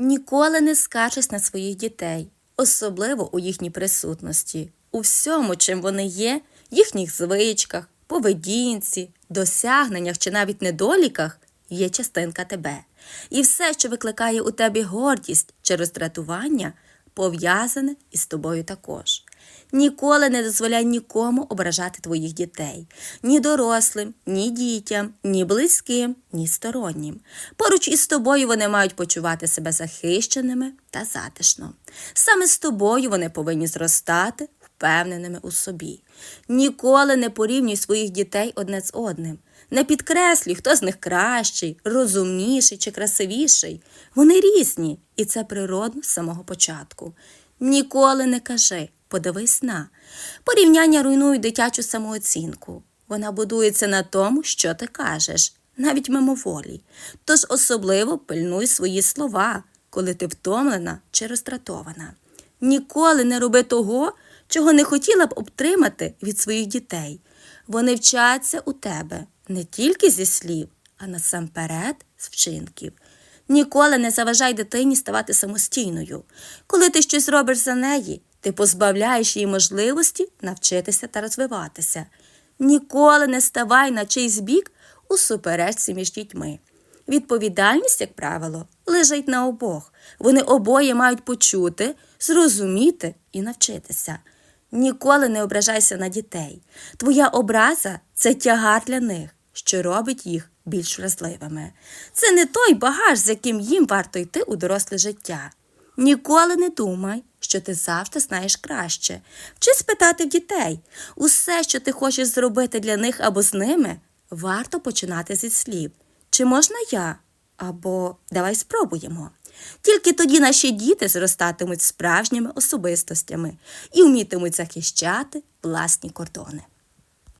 Ніколи не скаржись на своїх дітей, особливо у їхній присутності, у всьому, чим вони є, їхніх звичках, поведінці, досягненнях чи навіть недоліках є частинка тебе. І все, що викликає у тебе гордість чи роздратування, пов'язане із тобою також. Ніколи не дозволяй нікому ображати твоїх дітей, ні дорослим, ні дітям, ні близьким, ні стороннім. Поруч із тобою вони мають почувати себе захищеними та затишно. Саме з тобою вони повинні зростати впевненими у собі. Ніколи не порівнюй своїх дітей одне з одним. Не підкреслюй, хто з них кращий, розумніший чи красивіший. Вони різні, і це природно з самого початку. Ніколи не кажи, подивись на. Порівняння руйнують дитячу самооцінку. Вона будується на тому, що ти кажеш, навіть мимоволі. Тож особливо пильнуй свої слова, коли ти втомлена чи роздратована. Ніколи не роби того, чого не хотіла б обтримати від своїх дітей. Вони вчаться у тебе не тільки зі слів, а насамперед з вчинків. Ніколи не заважай дитині ставати самостійною. Коли ти щось робиш за неї, ти позбавляєш її можливості навчитися та розвиватися. Ніколи не ставай на чийсь бік у суперечці між дітьми. Відповідальність, як правило, лежить на обох. Вони обоє мають почути, зрозуміти і навчитися. Ніколи не ображайся на дітей. Твоя образа це тягар для них, що робить їх більш вразливими. Це не той багаж, з яким їм варто йти у доросле життя. Ніколи не думай, що ти завжди знаєш краще. Вчи спитати в дітей. Усе, що ти хочеш зробити для них або з ними, варто починати зі слів. Чи можна я? Або давай спробуємо. Тільки тоді наші діти зростатимуть справжніми особистостями і вмітимуть захищати власні кордони.